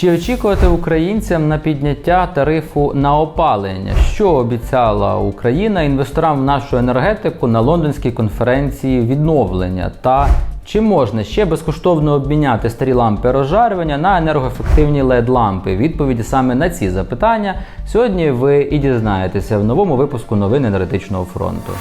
Чи очікувати українцям на підняття тарифу на опалення? Що обіцяла Україна інвесторам в нашу енергетику на лондонській конференції відновлення? Та чи можна ще безкоштовно обміняти старі лампи розжарювання на енергоефективні led лампи? Відповіді саме на ці запитання сьогодні ви і дізнаєтеся в новому випуску новин енергетичного фронту.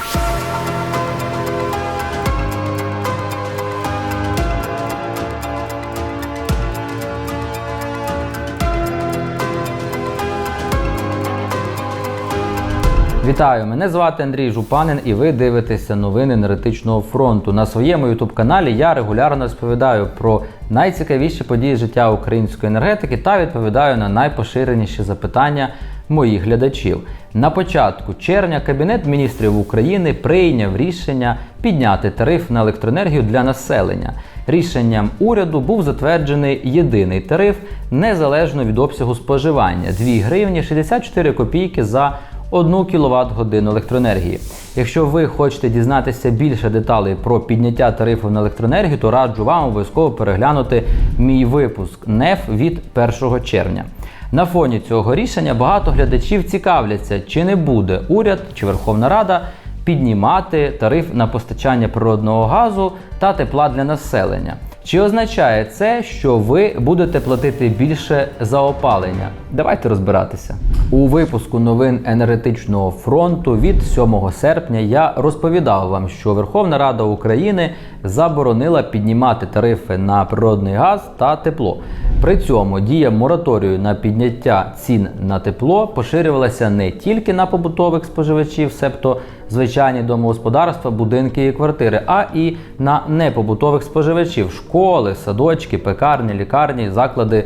Вітаю! Мене звати Андрій Жупанин, і ви дивитеся новини енергетичного фронту. На своєму youtube каналі я регулярно розповідаю про найцікавіші події життя української енергетики та відповідаю на найпоширеніші запитання моїх глядачів. На початку червня Кабінет міністрів України прийняв рішення підняти тариф на електроенергію для населення. Рішенням уряду був затверджений єдиний тариф незалежно від обсягу споживання 2 гривні 64 копійки за 1 кВт годину електроенергії. Якщо ви хочете дізнатися більше деталей про підняття тарифу на електроенергію, то раджу вам обов'язково переглянути мій випуск НЕФ від 1 червня. На фоні цього рішення багато глядачів цікавляться, чи не буде уряд чи Верховна Рада піднімати тариф на постачання природного газу та тепла для населення. Чи означає це, що ви будете платити більше за опалення? Давайте розбиратися. У випуску новин енергетичного фронту від 7 серпня я розповідав вам, що Верховна Рада України заборонила піднімати тарифи на природний газ та тепло. При цьому дія мораторію на підняття цін на тепло поширювалася не тільки на побутових споживачів, себто звичайні домогосподарства, будинки і квартири, а і на непобутових споживачів школи, садочки, пекарні, лікарні, заклади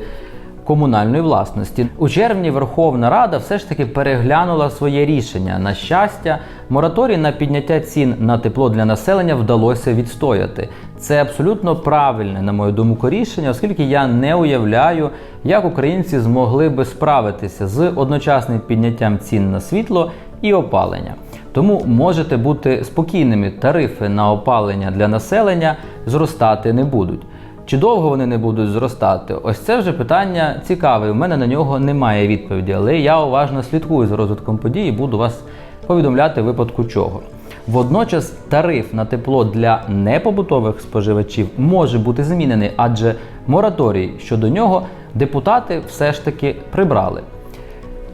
комунальної власності. У червні Верховна Рада все ж таки переглянула своє рішення. На щастя, мораторій на підняття цін на тепло для населення вдалося відстояти. Це абсолютно правильне, на мою думку, рішення, оскільки я не уявляю, як українці змогли би справитися з одночасним підняттям цін на світло і опалення. Тому можете бути спокійними, тарифи на опалення для населення зростати не будуть. Чи довго вони не будуть зростати? Ось це вже питання цікаве. У мене на нього немає відповіді, але я уважно слідкую за розвитком подій і буду вас повідомляти в випадку чого. Водночас тариф на тепло для непобутових споживачів може бути змінений, адже мораторій щодо нього депутати все ж таки прибрали.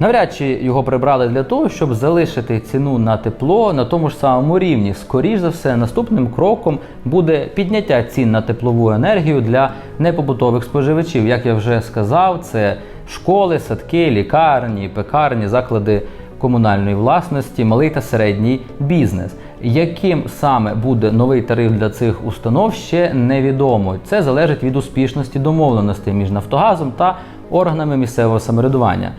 Навряд чи його прибрали для того, щоб залишити ціну на тепло на тому ж самому рівні. Скоріш за все, наступним кроком буде підняття цін на теплову енергію для непобутових споживачів. Як я вже сказав, це школи, садки, лікарні, пекарні, заклади комунальної власності, малий та середній бізнес. Яким саме буде новий тариф для цих установ, ще невідомо. Це залежить від успішності домовленостей між Нафтогазом та органами місцевого самоврядування.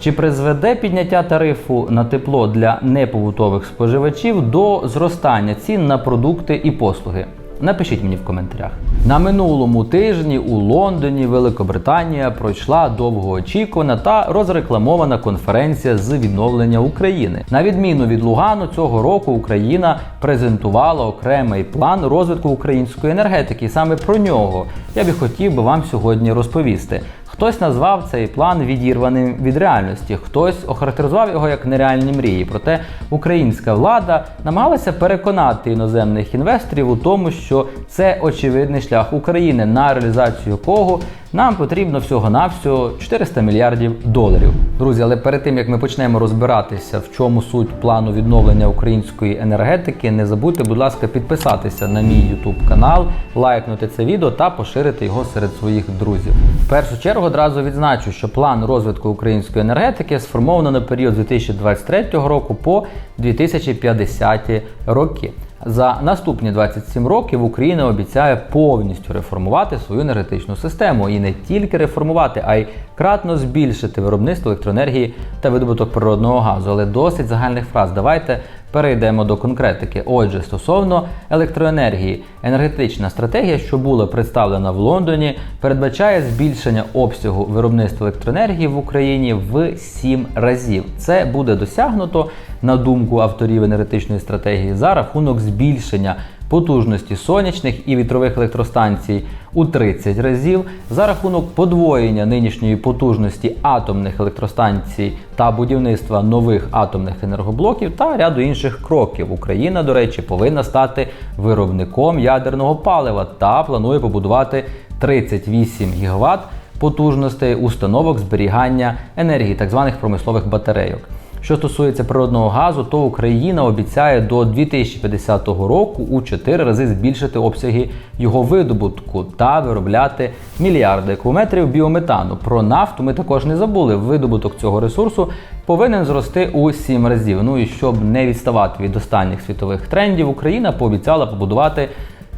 Чи призведе підняття тарифу на тепло для непобутових споживачів до зростання цін на продукти і послуги? Напишіть мені в коментарях. На минулому тижні у Лондоні Великобританія пройшла довгоочікувана та розрекламована конференція з відновлення України. На відміну від Лугану, цього року Україна презентувала окремий план розвитку української енергетики. Саме про нього я би хотів би вам сьогодні розповісти. Хтось назвав цей план відірваним від реальності, хтось охарактеризував його як нереальні мрії. Проте українська влада намагалася переконати іноземних інвесторів у тому, що це очевидний шлях України, на реалізацію якого нам потрібно всього-навсього 400 мільярдів доларів. Друзі, але перед тим як ми почнемо розбиратися, в чому суть плану відновлення української енергетики, не забудьте, будь ласка, підписатися на мій YouTube канал, лайкнути це відео та поширити його серед своїх друзів. В першу чергу одразу відзначу, що план розвитку української енергетики сформовано на період з 2023 року по 2050 роки. За наступні 27 років Україна обіцяє повністю реформувати свою енергетичну систему і не тільки реформувати, а й кратно збільшити виробництво електроенергії та видобуток природного газу. Але досить загальних фраз. Давайте перейдемо до конкретики. Отже, стосовно електроенергії, енергетична стратегія, що була представлена в Лондоні, передбачає збільшення обсягу виробництва електроенергії в Україні в 7 разів. Це буде досягнуто на думку авторів енергетичної стратегії за рахунок збільшення потужності сонячних і вітрових електростанцій у 30 разів, за рахунок подвоєння нинішньої потужності атомних електростанцій та будівництва нових атомних енергоблоків та ряду інших кроків. Україна, до речі, повинна стати виробником ядерного палива та планує побудувати 38 гігаватт потужностей установок зберігання енергії, так званих промислових батарейок. Що стосується природного газу, то Україна обіцяє до 2050 року у 4 рази збільшити обсяги його видобутку та виробляти мільярди кубометрів біометану. Про нафту ми також не забули. Видобуток цього ресурсу повинен зрости у 7 разів. Ну і щоб не відставати від останніх світових трендів, Україна пообіцяла побудувати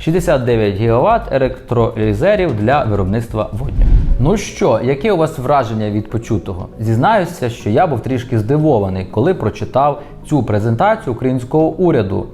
69 ГВт електролізерів для виробництва водню. Ну що, яке у вас враження від почутого? Зізнаюся, що я був трішки здивований, коли прочитав цю презентацію українського уряду.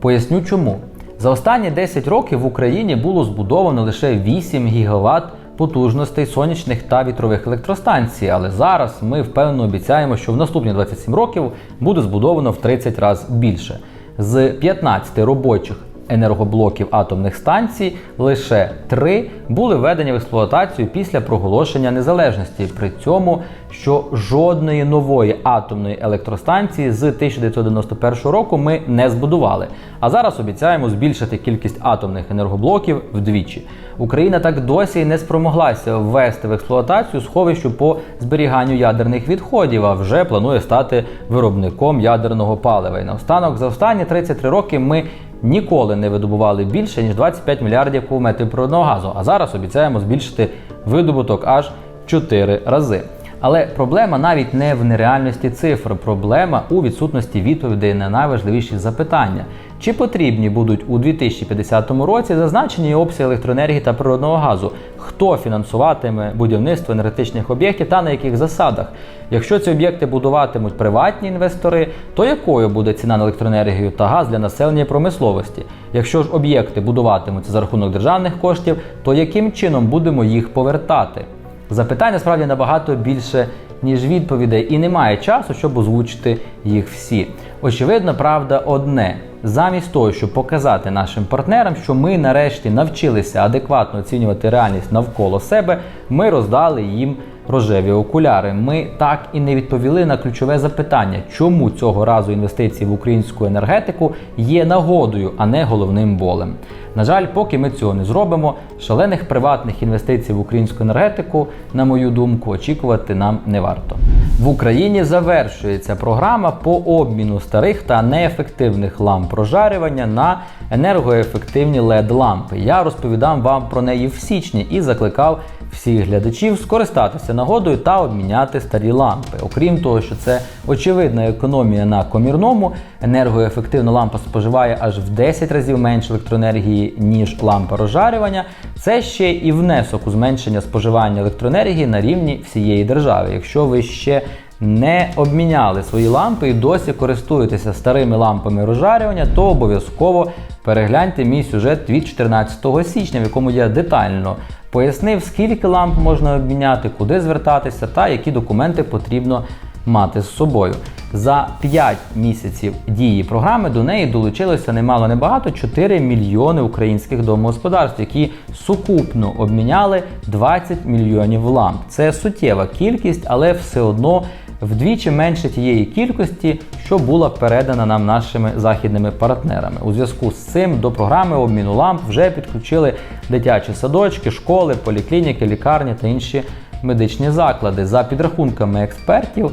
Поясню чому. За останні 10 років в Україні було збудовано лише 8 ГВт потужностей сонячних та вітрових електростанцій, але зараз ми впевнено обіцяємо, що в наступні 27 років буде збудовано в 30 разів більше. З 15 робочих енергоблоків атомних станцій лише три були введені в експлуатацію після проголошення незалежності. При цьому, що жодної нової атомної електростанції з 1991 року ми не збудували. А зараз обіцяємо збільшити кількість атомних енергоблоків вдвічі. Україна так досі й не спромоглася ввести в експлуатацію сховищу по зберіганню ядерних відходів, а вже планує стати виробником ядерного палива. І наостанок за останні 33 роки ми ніколи не видобували більше ніж 25 мільярдів кубометрів природного газу. А зараз обіцяємо збільшити видобуток аж 4 рази. Але проблема навіть не в нереальності цифр, проблема у відсутності відповідей на найважливіші запитання. Чи потрібні будуть у 2050 році зазначені обсяги електроенергії та природного газу? Хто фінансуватиме будівництво енергетичних об'єктів та на яких засадах? Якщо ці об'єкти будуватимуть приватні інвестори, то якою буде ціна на електроенергію та газ для населення і промисловості? Якщо ж об'єкти будуватимуться за рахунок державних коштів, то яким чином будемо їх повертати? Запитань насправді набагато більше, ніж відповідей, і немає часу, щоб озвучити їх всі. Очевидно, правда одне: замість того, щоб показати нашим партнерам, що ми нарешті навчилися адекватно оцінювати реальність навколо себе, ми роздали їм рожеві окуляри. Ми так і не відповіли на ключове запитання, чому цього разу інвестиції в українську енергетику є нагодою, а не головним болем. На жаль, поки ми цього не зробимо, шалених приватних інвестицій в українську енергетику, на мою думку, очікувати нам не варто. В Україні завершується програма по обміну старих та неефективних ламп прожарювання на енергоефективні led лампи. Я розповідав вам про неї в січні і закликав всіх глядачів скористатися нагодою та обміняти старі лампи. Окрім того, що це очевидна економія на комірному, енергоефективна лампа споживає аж в 10 разів менше електроенергії, ніж лампа розжарювання. Це ще і внесок у зменшення споживання електроенергії на рівні всієї держави. Якщо ви ще не обміняли свої лампи і досі користуєтеся старими лампами розжарювання, то обов'язково перегляньте мій сюжет від 14 січня, в якому я детально пояснив, скільки ламп можна обміняти, куди звертатися та які документи потрібно мати з собою. За 5 місяців дії програми до неї долучилося немало небагато 4 мільйони українських домогосподарств, які сукупно обміняли 20 мільйонів ламп. Це суттєва кількість, але все одно вдвічі менше тієї кількості, що була передана нам нашими західними партнерами. У зв'язку з цим до програми обміну ламп вже підключили дитячі садочки, школи, поліклініки, лікарні та інші медичні заклади. За підрахунками експертів.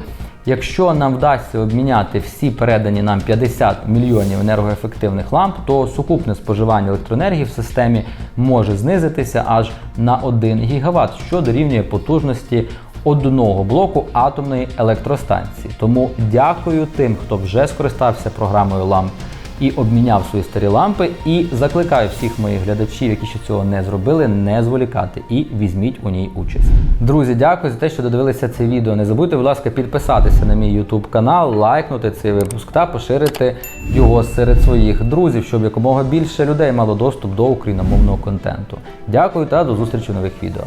Якщо нам вдасться обміняти всі передані нам 50 мільйонів енергоефективних ламп, то сукупне споживання електроенергії в системі може знизитися аж на 1 ГВт, що дорівнює потужності одного блоку атомної електростанції. Тому дякую тим, хто вже скористався програмою ламп і обміняв свої старі лампи. І закликаю всіх моїх глядачів, які ще цього не зробили, не зволікати і візьміть у ній участь. Друзі, дякую за те, що додивилися це відео. Не забудьте, будь ласка, підписатися на мій YouTube канал, лайкнути цей випуск та поширити його серед своїх друзів, щоб якомога більше людей мало доступ до україномовного контенту. Дякую та до зустрічі в нових відео.